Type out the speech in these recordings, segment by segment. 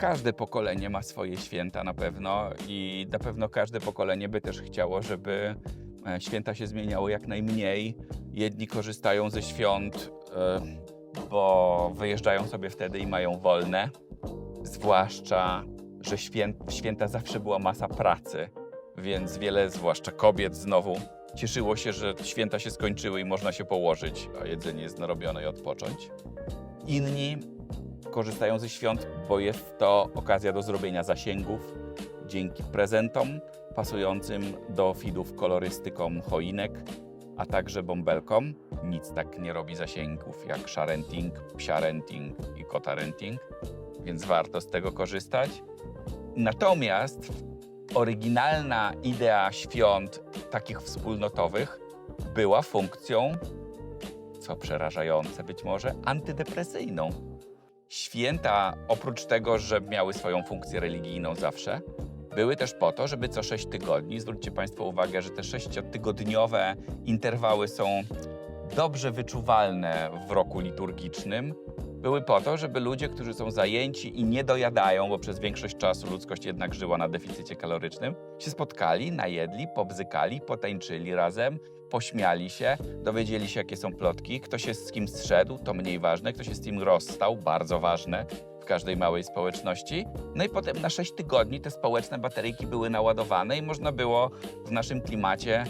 każde pokolenie ma swoje święta na pewno i na pewno każde pokolenie by też chciało, żeby e, święta się zmieniały jak najmniej. Jedni korzystają ze świąt, e, bo wyjeżdżają sobie wtedy i mają wolne. Zwłaszcza, że święta zawsze była masa pracy, więc wiele, zwłaszcza kobiet, znowu cieszyło się, że święta się skończyły i można się położyć, a jedzenie jest narobione i odpocząć. Inni korzystają ze świąt, bo jest to okazja do zrobienia zasięgów dzięki prezentom pasującym do feedów kolorystykom choinek, a także bąbelkom. Nic tak nie robi zasięgów jak sharenting, psiarenting i kotarenting, więc warto z tego korzystać. Natomiast oryginalna idea świąt takich wspólnotowych była funkcją, co przerażające być może, antydepresyjną. Święta, oprócz tego, że miały swoją funkcję religijną zawsze, były też po to, żeby co 6 tygodni, zwróćcie Państwo uwagę, że te sześciotygodniowe interwały są dobrze wyczuwalne w roku liturgicznym, były po to, żeby ludzie, którzy są zajęci i nie dojadają, bo przez większość czasu ludzkość jednak żyła na deficycie kalorycznym, się spotkali, najedli, pobzykali, potańczyli razem, pośmiali się, dowiedzieli się, jakie są plotki, kto się z kim zszedł, to mniej ważne, kto się z kim rozstał, bardzo ważne w każdej małej społeczności. No i potem na 6 tygodni te społeczne bateryjki były naładowane i można było w naszym klimacie,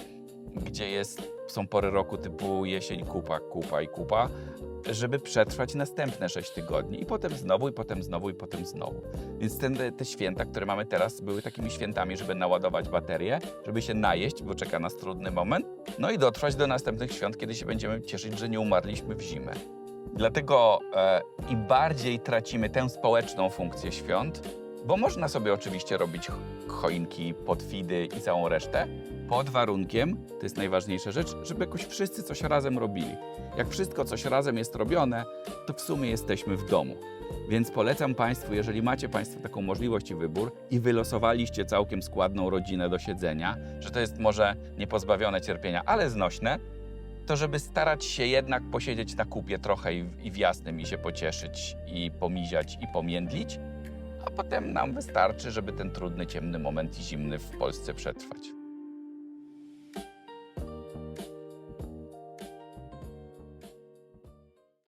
gdzie jest, są pory roku typu jesień, kupa, kupa i kupa, żeby przetrwać następne 6 tygodni i potem znowu, i potem znowu, i potem znowu. Więc ten, te święta, które mamy teraz, były takimi świętami, żeby naładować baterię, żeby się najeść, bo czeka nas trudny moment, no i dotrwać do następnych świąt, kiedy się będziemy cieszyć, że nie umarliśmy w zimę. Dlatego e, im bardziej tracimy tę społeczną funkcję świąt, bo można sobie oczywiście robić ch- choinki, podfidy i całą resztę, pod warunkiem, to jest najważniejsza rzecz, żeby jakoś wszyscy coś razem robili. Jak wszystko coś razem jest robione, to w sumie jesteśmy w domu. Więc polecam Państwu, jeżeli macie Państwo taką możliwość i wybór i wylosowaliście całkiem składną rodzinę do siedzenia, że to jest może niepozbawione cierpienia, ale znośne, to żeby starać się jednak posiedzieć na kupie trochę i, i w jasnym i się pocieszyć i pomiziać i pomiędlić, a potem nam wystarczy, żeby ten trudny, ciemny moment i zimny w Polsce przetrwać.